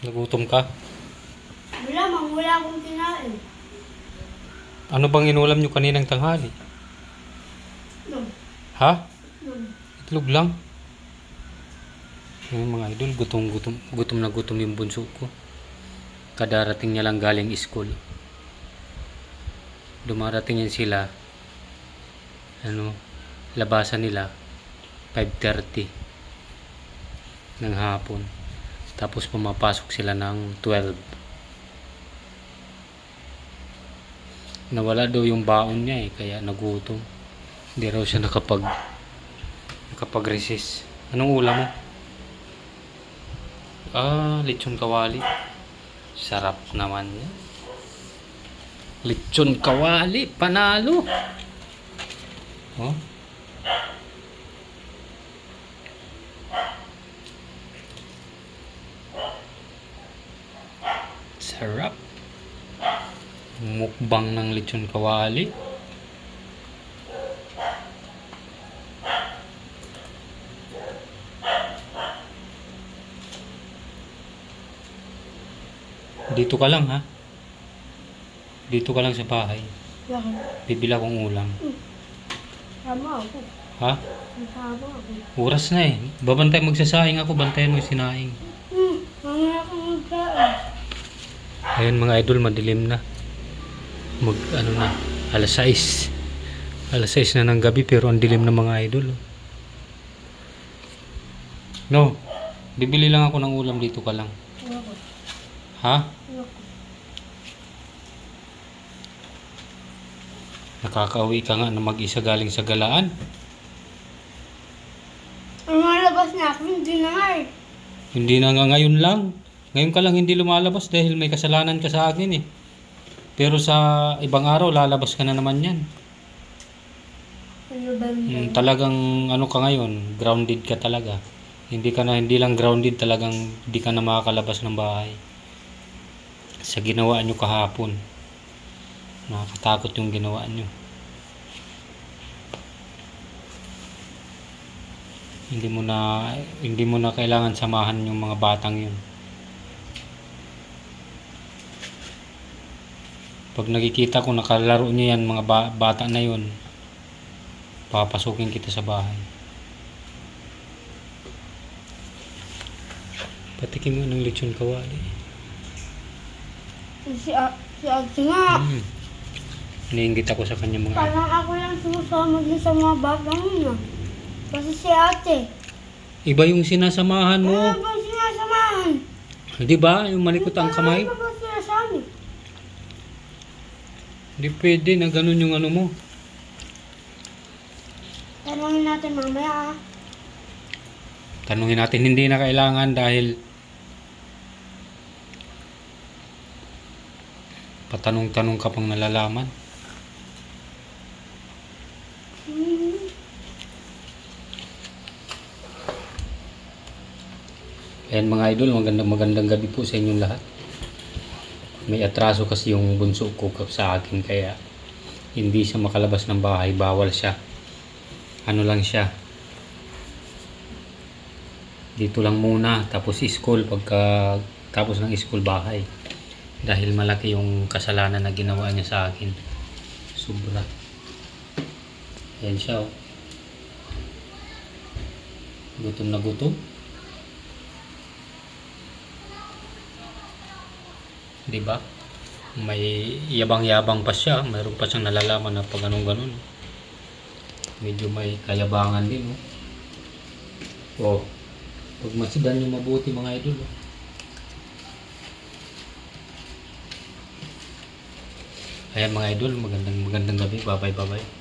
Nagutom ka? Wala, mang wala akong kinain. Ano bang inulam nyo kaninang tanghali? No, Ha? no. Itlog lang? Yung mga idol, gutom, gutom, gutom na gutom yung bunso ko. Kadarating niya lang galing school. Dumarating yan sila. Ano, labasan nila 5.30 ng hapon. Tapos pumapasok sila ng 12. Nawala daw yung baon niya eh, kaya nagutom. Hindi raw siya nakapag nakapag-resist. Anong ulam mo? Ah, lechon kawali. Sarap naman yan. Lechon kawali, panalo. Oh. Sarap. Mukbang ng lechon kawali. Dito ka lang ha. Dito ka lang sa bahay. Bakit? Bibila kong ulam. Tama ako. Ha? Tama ako. Oras na eh. Babantay magsasaing ako, bantayan mo yung sinaing. Hmm, akong magkain. Ayun mga idol, madilim na. Mag ano na, alas 6. Alas 6 na ng gabi pero ang dilim na mga idol. No, bibili lang ako ng ulam dito ka lang. Ha? Nakakauwi ka nga na mag-isa galing sa galaan. Ang malabas na ako, hindi na nga eh. Hindi na nga ngayon lang. Ngayon ka lang hindi lumalabas dahil may kasalanan ka sa akin eh. Pero sa ibang araw, lalabas ka na naman yan. Ano ba yun? Mm, talagang ano ka ngayon, grounded ka talaga. Hindi ka na, hindi lang grounded, talagang hindi ka na makakalabas ng bahay. Sa ginawa nyo kahapon. Nakakatakot yung ginawa nyo. Hindi mo na, hindi mo na kailangan samahan yung mga batang yun. Pag nakikita ko nakalaro niyo yan mga ba- bata na yun, papasukin kita sa bahay. Patikim mo ng lechon kawali. Si, A- si Ate nga. Mm. Iniinggit ako sa kanya mga Parang ako lang sumusama din sa mga batang yun ah. Kasi si ate. Iba yung sinasamahan Ano mo. ba sinasamahan? Di ba? Yung malikot ang kamay. Ano ba sinasabi? Hindi pwede na ganun yung ano mo. Tanungin natin mamaya ah. Tanungin natin, hindi na kailangan dahil patanong-tanong ka pang nalalaman. Hmm. Ayan mga idol, magandang magandang gabi po sa inyong lahat. May atraso kasi yung bunso ko sa akin kaya hindi siya makalabas ng bahay, bawal siya. Ano lang siya. Dito lang muna, tapos school pagka tapos ng school bahay. Dahil malaki yung kasalanan na ginawa niya sa akin. Sobra. Ayan siya oh. Gutom na gutom. Di ba? May yabang-yabang pa siya. Mayroon pa siyang nalalaman na pag anong ganun. Medyo may kayabangan din. Oh. oh. Pag masidan yung mabuti mga idol. Oh. Ayan mga idol, magandang magandang gabi. Bye bye bye bye.